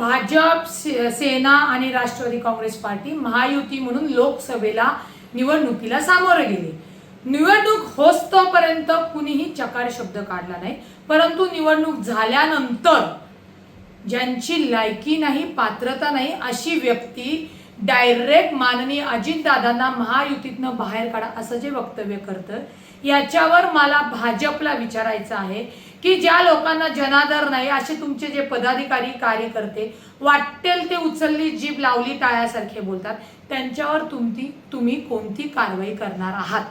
भाजप सेना आणि राष्ट्रवादी काँग्रेस पार्टी महायुती म्हणून लोकसभेला निवडणुकीला सामोरे गेले. निवडणूक होस्तपर्यंत कुणीही चकार शब्द काढला नाही. परंतु निवडणूक झाल्यानंतर ज्यांची लायकी नाही पात्रता नाही अशी व्यक्ती डायरेक्ट माननीय अजितदादांना महायुतीतनं बाहेर काढा असं जे वक्तव्य करतं याच्यावर मला भाजपला विचारायचं आहे. की ज्या लोकांना जनादर नाही असे तुमचे जे पदाधिकारी कार्यकर्ते वाटेल ते उचलली जीभ लावली टाळ्यासारखे बोलतात त्यांच्यावर तुमची तुम्ही कोणती कारवाई करणार आहात?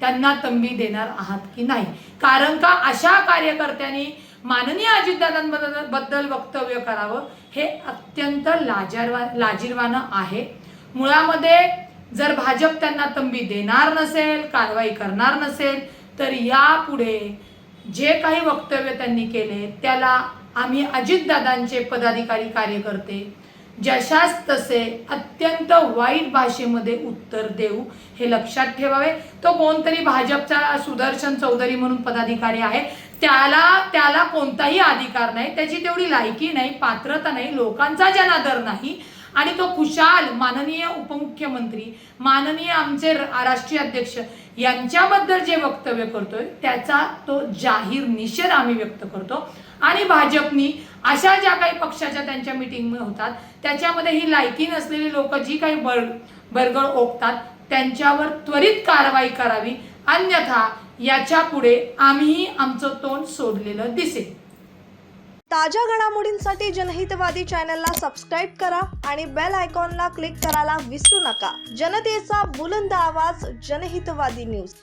त्यांना तंबी देणार आहात की नाही? कारण का अशा कार्यकर्त्यांनी माननीय अजितदादांबद्दल बद्दल वक्तव्य करावं हे अत्यंत लाजारवा लाजीरवानं आहे. मुळामध्ये जर भाजप त्यांना तंबी देणार नसेल कारवाई करणार नसेल तर यापुढे जे काही वक्तव्य त्यांनी केले त्याला आम्ही अजितदादांचे पदाधिकारी कार्यकर्ते जशास तसे अत्यंत वाईट भाषेमध्ये उत्तर देऊ हे लक्षात ठेवावे. तो कोणतरी भाजपचा सुदर्शन चौधरी म्हणून पदाधिकारी आहे. त्याला त्याला कोणताही अधिकार नाही त्याची तेवढी लायकी नाही पात्रता नाही लोकांचा जनादर नाही. आणि तो खुशाल माननीय उपमुख्यमंत्री माननीय आमचे राष्ट्रीय अध्यक्ष यांच्याबद्दल जे वक्तव्य करतोय त्याचा तो जाहीर निषेध आम्ही व्यक्त करतो. आणि भाजपनी अशा ज्या काही पक्षाच्या त्यांच्या मिटिंग होतात त्याच्यामध्ये ही लायकी नसलेली लोक जी काही बर बरगळ ओकतात त्यांच्यावर त्वरित कारवाई करावी. अन्यथा याच्यापुढे आम्हीही आमचं तोंड सोडलेलं दिसेल. ताज्या घडामोडींसाठी जनहितवादी चॅनलला सबस्क्राईब करा आणि बेल आयकॉनला क्लिक करायला विसरू नका. जनतेचा बुलंद आवाज जनहितवादी न्यूज.